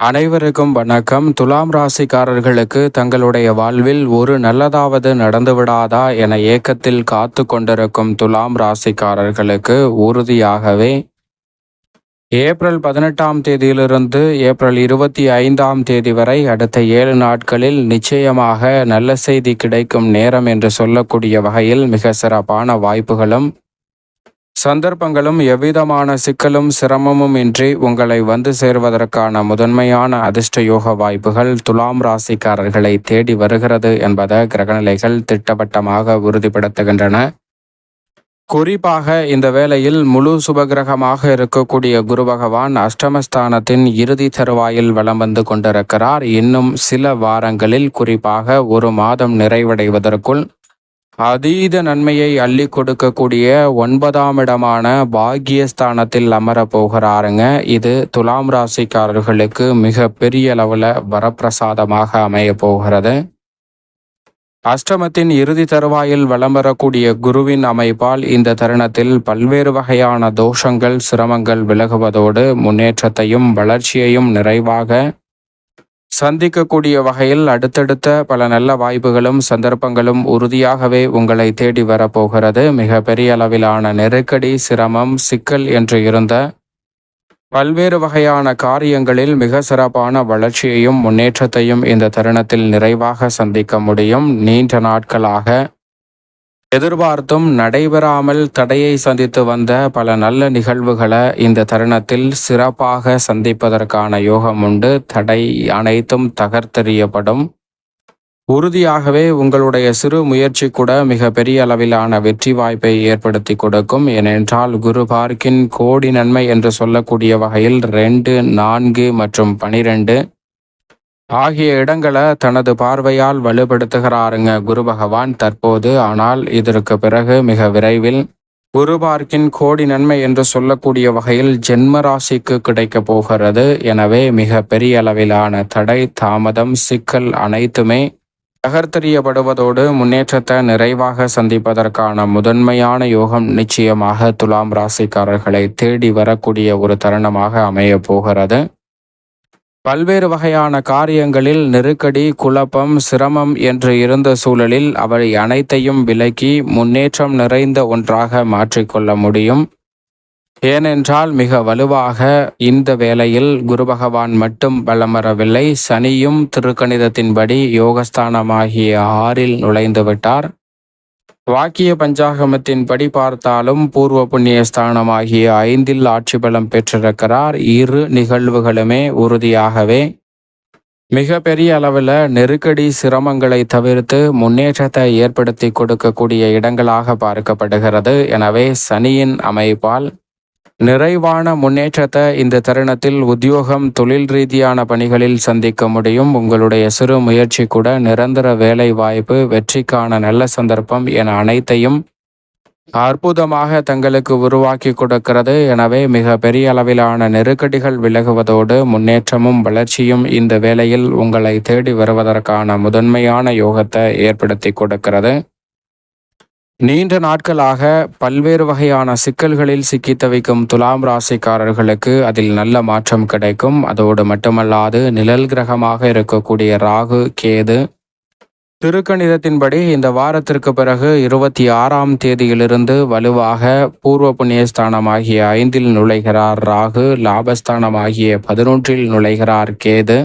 அனைவருக்கும் வணக்கம். துலாம் ராசிக்காரர்களுக்கு தங்களுடைய வாழ்வில் ஒரு நல்லதாவது நடந்துவிடாதா என ஏக்கத்தில் காத்து கொண்டிருக்கும் துலாம் ராசிக்காரர்களுக்கு உறுதியாகவே ஏப்ரல் பதினெட்டாம் தேதியிலிருந்து ஏப்ரல் இருபத்தி ஐந்தாம் தேதி வரை அடுத்த ஏழு நாட்களில் நிச்சயமாக நல்ல செய்தி கிடைக்கும் நேரம் என்று சொல்லக்கூடிய வகையில் மிக சிறப்பான வாய்ப்புகளும் சந்தர்ப்பங்களும் எவ்விதமான சிக்கலும் சிரமமும் இன்றி உங்களை வந்து சேர்வதற்கான முதன்மையான அதிர்ஷ்ட யோக வாய்ப்புகள் துலாம் ராசிக்காரர்களை தேடி வருகிறது என்பதை கிரகநிலைகள் திட்டவட்டமாக உறுதிப்படுத்துகின்றன. குறிப்பாக இந்த வேளையில் முழு சுபகிரகமாக இருக்கக்கூடிய குரு பகவான் அஷ்டமஸ்தானத்தின் இறுதி தருவாயில் வலம் வந்து கொண்டிருக்கிறார். இன்னும் சில வாரங்களில் குறிப்பாக ஒரு மாதம் நிறைவடைவதற்குள் அதீத நன்மையை அள்ளி கொடுக்கக்கூடிய ஒன்பதாம் இடமான பாக்கியஸ்தானத்தில் அமர போகிறாருங்க. இது துலாம் ராசிக்காரர்களுக்கு மிக பெரிய அளவில் வரப்பிரசாதமாக அமைய போகிறது. அஷ்டமத்தின் இறுதி தருவாயில் வலம் வரக்கூடிய குருவின் அமைப்பால் இந்த தருணத்தில் பல்வேறு வகையான தோஷங்கள் சிரமங்கள் விலகுவதோடு முன்னேற்றத்தையும் வளர்ச்சியையும் நிறைவாக சந்திக்கக்கூடிய வகையில் அடுத்தடுத்த பல நல்ல வாய்ப்புகளும் சந்தர்ப்பங்களும் உறுதியாகவே உங்களை தேடி வரப்போகிறது. மிக பெரிய அளவிலான நெருக்கடி சிரமம் சிக்கல் என்று இருந்த பல்வேறு வகையான காரியங்களில் மிக சிறப்பான வளர்ச்சியையும் முன்னேற்றத்தையும் இந்த தருணத்தில் நிறைவாக சந்திக்க முடியும். நீண்ட நாட்களாக எதிர்பார்த்தும் நடைபெறாமல் தடையை சந்தித்து வந்த பல நல்ல நிகழ்வுகளை இந்த தருணத்தில் சிறப்பாக சந்திப்பதற்கான யோகம் உண்டு. தடை அனைத்தும் தகர்த்தெறியப்படும். உறுதியாகவே உங்களுடைய சிறு முயற்சி கூட மிக பெரிய அளவிலான வெற்றி வாய்ப்பை ஏற்படுத்தி கொடுக்கும். ஏனென்றால் குரு பார்க்கின் கோடி நன்மை என்று சொல்லக்கூடிய வகையில் ரெண்டு நான்கு மற்றும் பனிரெண்டு ஆகிய இடங்களை தனது பார்வையால் வலுப்படுத்துகிறாருங்க குரு பகவான் தற்போது. ஆனால் இதற்கு பிறகு மிக விரைவில் குரு பார்க்கின் கோடி நன்மை என்று சொல்லக்கூடிய வகையில் ஜென்ம ராசிக்கு கிடைக்க போகிறது. எனவே மிக பெரிய அளவிலான தடை தாமதம் சிக்கல் அனைத்துமே தகர்த்தெறியப்படுவதோடு முன்னேற்றத்தை நிறைவாக சந்திப்பதற்கான முதன்மையான யோகம் நிச்சயமாக துலாம் ராசிக்காரர்களை தேடி வரக்கூடிய ஒரு தருணமாக அமைய போகிறது. பல்வேறு வகையான காரியங்களில் நெருக்கடி குழப்பம் சிரமம் என்று இருந்த சூழலில் அவை அனைத்தையும் விலக்கி முன்னேற்றம் நிறைந்த ஒன்றாக மாற்றிக்கொள்ள முடியும். ஏனென்றால் மிக வலுவாக இந்த வேளையில் குரு பகவான் மட்டும் பலமரவில்லை சனியும் திருக்கணிதத்தின்படி யோகஸ்தானமாகிய ஆறில் நுழைந்து விட்டார். வாக்கிய பஞ்சாகமத்தின் படி பார்த்தாலும் பூர்வ புண்ணிய ஸ்தானமாகிய ஐந்தில் ஆட்சி பலம் பெற்றிருக்கிறார். இரு நிகழ்வுகளுமே உறுதியாகவே மிக பெரிய அளவில் நெருக்கடி சிரமங்களை தவிர்த்து முன்னேற்றத்தை ஏற்படுத்தி கொடுக்கக்கூடிய இடங்களாக பார்க்கப்படுகிறது. எனவே சனியின் அமைப்பால் நிறைவான முன்னேற்றத்தை இந்த தருணத்தில் உத்தியோகம் தொழில் ரீதியான பணிகளில் சந்திக்க முடியும். உங்களுடைய சிறு முயற்சி கூட நிரந்தர வேலை வாய்ப்பு வெற்றிக்கான நல்ல சந்தர்ப்பம் என அனைத்தையும் அற்புதமாக தங்களுக்கு உருவாக்கி கொடுக்கிறது. எனவே மிக பெரிய அளவிலான நெருக்கடிகள் விலகுவதோடு முன்னேற்றமும் வளர்ச்சியும் இந்த வேளையில் உங்களை தேடி வருவதற்கான முதன்மையான யோகத்தை ஏற்படுத்தி கொடுக்கிறது. நீண்ட நாட்களாக பல்வேறு வகையான சிக்கல்களில் சிக்கி தவிக்கும் துலாம் ராசிக்காரர்களுக்கு அதில் நல்ல மாற்றம் கிடைக்கும். அதோடு மட்டுமல்லாது நிழல் கிரகமாக இருக்கக்கூடிய ராகு கேது திருக்கணிதத்தின்படி இந்த வாரத்திற்கு பிறகு இருபத்தி ஆறாம் தேதியிலிருந்து வலுவாக பூர்வ புண்ணியஸ்தானமாகிய ஐந்தில் நுழைகிறார் ராகு லாபஸ்தானமாகிய பதினொன்றில் நுழைகிறார் கேது.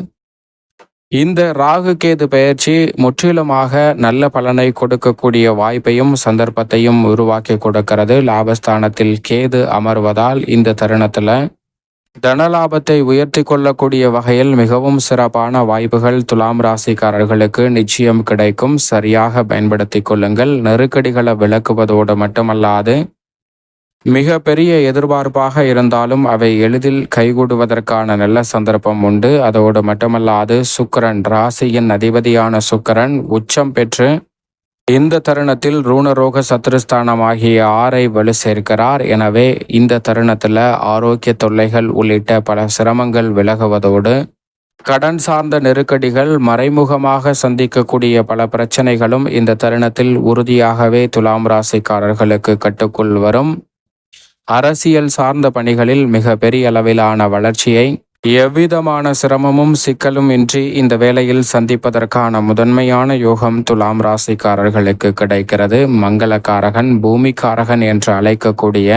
இந்த ராகு கேது பயிற்சி முற்றிலுமாக நல்ல பலனை கொடுக்கக்கூடிய வாய்ப்பையும் சந்தர்ப்பத்தையும் உருவாக்கி கொடுக்கிறது. லாபஸ்தானத்தில் கேது அமர்வதால் இந்த தருணத்தில் தனலாபத்தை உயர்த்தி கொள்ளக்கூடிய வகையில் மிகவும் சிறப்பான வாய்ப்புகள் துலாம் ராசிக்காரர்களுக்கு நிச்சயம் கிடைக்கும். சரியாக பயன்படுத்தி கொள்ளுங்கள். நெருக்கடிகளை விளக்குவதோடு மட்டுமல்லாது மிக பெரிய எதிர்பார்ப்பாக இருந்தாலும் அவை எளிதில் கைகூடுவதற்கான நல்ல சந்தர்ப்பம் உண்டு. அதோடு மட்டுமல்லாது சுக்கரன் ராசியின் அதிபதியான சுக்கரன் உச்சம் பெற்று இந்த தருணத்தில் ரூணரோக சத்ருஸ்தானம் ஆகிய ஆறை வலு சேர்க்கிறார். எனவே இந்த தருணத்தில் ஆரோக்கிய தொல்லைகள் உள்ளிட்ட பல சிரமங்கள் விலகுவதோடு கடன் சார்ந்த நெருக்கடிகள் மறைமுகமாக சந்திக்கக்கூடிய பல பிரச்சனைகளும் இந்த தருணத்தில் உறுதியாகவே துலாம் ராசிக்காரர்களுக்கு கட்டுக்குள் வரும். அரசியல் சார்ந்த பணிகளில் மிக பெரிய அளவிலான வளர்ச்சியை எவ்விதமான சிரமமும் சிக்கலும் இன்றி இந்த வேளையில் சந்திப்பதற்கான முதன்மையான யோகம் துலாம் ராசிக்காரர்களுக்கு கிடைக்கிறது. மங்களக்காரகன் பூமிக்காரகன் என்று அழைக்கக்கூடிய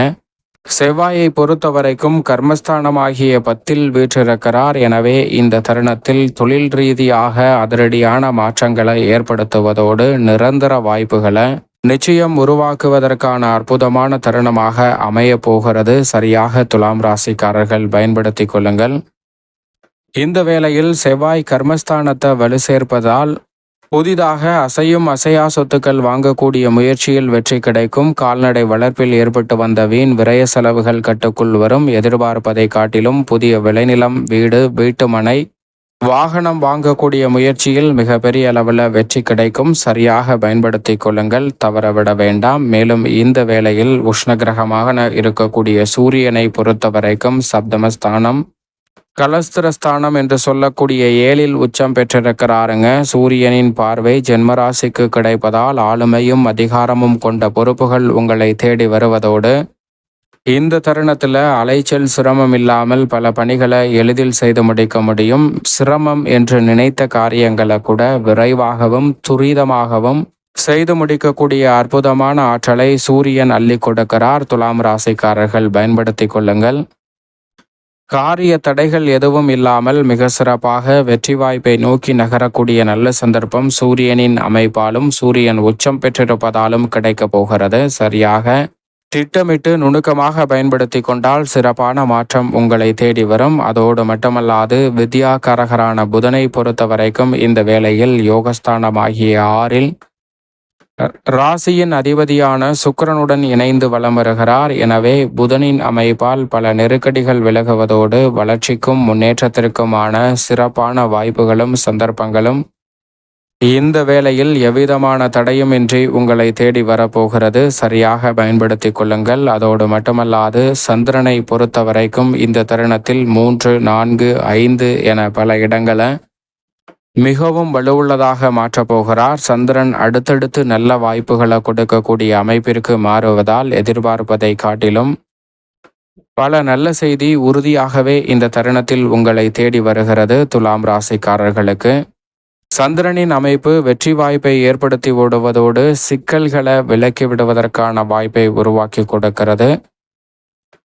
செவ்வாயை பொறுத்தவரைக்கும் கர்மஸ்தானமாகிய பத்தில் வீற்றிருக்கிறார். எனவே இந்த தருணத்தில் தொழில் ரீதியாக அதிரடியான மாற்றங்களை ஏற்படுத்துவதோடு நிரந்தர வாய்ப்புகளை நிச்சயம் உருவாக்குவதற்கான அற்புதமான தருணமாக அமைய போகிறது. சரியாக துலாம் ராசிக்காரர்கள் பயன்படுத்தி கொள்ளுங்கள். இந்த வேளையில் செவ்வாய் கர்மஸ்தானத்தை வலு சேர்ப்பதால் புதிதாக அசையும் அசையா சொத்துக்கள் வாங்கக்கூடிய முயற்சியில் வெற்றி கிடைக்கும். கால்நடை வளர்ப்பில் ஏற்பட்டு வந்த வீண் விரய செலவுகள் கட்டுக்குள் வரும். எதிர்பார்ப்பதை காட்டிலும் புதிய விளைநிலம் வீடு வீட்டுமனை வாகனம் வாங்கக்கூடிய முயற்சியில் மிகப்பெரிய அளவில் வெற்றி கிடைக்கும். சரியாக பயன்படுத்தி கொள்ளுங்கள். தவறவிட வேண்டாம். மேலும் இந்த வேளையில் உஷ்ணகிரகமாக இருக்கக்கூடிய சூரியனை பொறுத்த வரைக்கும் சப்தமஸ்தானம் கலஸ்திரஸ்தானம் என்று சொல்லக்கூடிய ஏழில் உச்சம் பெற்றிருக்கிறாருங்க. சூரியனின் பார்வை ஜென்மராசிக்கு கிடைப்பதால் ஆளுமையும் அதிகாரமும் கொண்ட பொறுப்புகள் உங்களை தேடி வருவதோடு இந்த தருணத்தில் அலைச்சல் சிரமம் இல்லாமல் பல பணிகளை எளிதில் செய்து முடிக்க முடியும். சிரமம் என்று நினைத்த காரியங்களை கூட விரைவாகவும் துரிதமாகவும் செய்து முடிக்கக்கூடிய அற்புதமான ஆற்றலை சூரியன் அள்ளி கொடுக்கிறார். துலாம் ராசிக்காரர்கள் பயன்படுத்தி கொள்ளுங்கள். காரிய தடைகள் எதுவும் இல்லாமல் மிக சிறப்பாக வெற்றி வாய்ப்பை நோக்கி நகரக்கூடிய நல்ல சந்தர்ப்பம் சூரியனின் அமைப்பாலும் சூரியன் உச்சம் பெற்றிருப்பதாலும் கிடைக்கப் போகிறது. சரியாக திட்டமிட்டு நுணுக்கமாக பயன்படுத்தி கொண்டால் சிறப்பான மாற்றம் உங்களை தேடி வரும். அதோடு மட்டுமல்லாது வித்யாகாரகரான புதனை பொறுத்த வரைக்கும் இந்த வேளையில் யோகஸ்தானமாகிய ஆறில் ராசியின் அதிபதியான சுக்கரனுடன் இணைந்து வலம் வருகிறார். எனவே புதனின் அமைப்பால் பல நெருக்கடிகள் விலகுவதோடு வளர்ச்சிக்கும் முன்னேற்றத்திற்குமான சிறப்பான வாய்ப்புகளும் சந்தர்ப்பங்களும் இந்த வேளையில் எவ்விதமான தடையுமின்றி உங்களை தேடி வரப்போகிறது. சரியாக பயன்படுத்திக் கொள்ளுங்கள். அதோடு மட்டுமல்லாது சந்திரனை பொறுத்த வரைக்கும் இந்த தருணத்தில் மூன்று நான்கு ஐந்து என பல இடங்களை மிகவும் வலுவுள்ளதாக மாற்றப்போகிறார் சந்திரன் அடுத்தடுத்து நல்ல வாய்ப்புகளை கொடுக்கக்கூடிய அமைப்பிற்கு மாறுவதால் எதிர்பார்ப்பதை காட்டிலும் பல நல்ல செய்தி உறுதியாகவே இந்த தருணத்தில் உங்களை தேடி வருகிறது. துலாம் ராசிக்காரர்களுக்கு சந்திரனின் அமைப்பு வெற்றி வாய்ப்பை ஏற்படுத்தி விடுவதோடு சிக்கல்களை விலக்கி விடுவதற்கான வாய்ப்பை உருவாக்கி கொடுக்கிறது.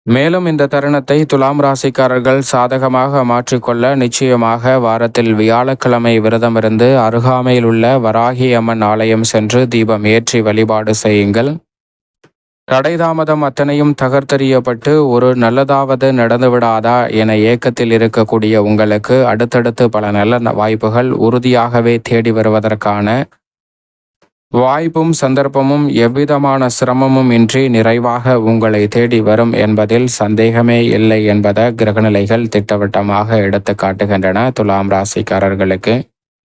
மேலும் இந்த தருணத்தை துலாம் ராசிக்காரர்கள் சாதகமாக மாற்றிக்கொள்ள நிச்சயமாக வாரத்தில் வியாழக்கிழமை விரதமிருந்து அருகாமையில் உள்ள வராகி அம்மன் ஆலயம் சென்று தீபம் ஏற்றி வழிபாடு செய்யுங்கள். தடைதாமதம் அத்தனையும் தகர்த்தெறியப்பட்டு ஒரு நல்லதாவது நடந்துவிடாதா என ஏக்கத்தில் இருக்கக்கூடிய உங்களுக்கு அடுத்தடுத்து பல நல்ல வாய்ப்புகள் உறுதியாகவே தேடி வருவதற்கான வாய்ப்பும் சந்தர்ப்பமும் எவ்விதமான சிரமமும் இன்றி நிறைவாக உங்களை தேடி வரும் என்பதில் சந்தேகமே இல்லை என்பதை கிரகநிலைகள் திட்டவட்டமாக எடுத்து காட்டுகின்றன துலாம் ராசிக்காரர்களுக்கு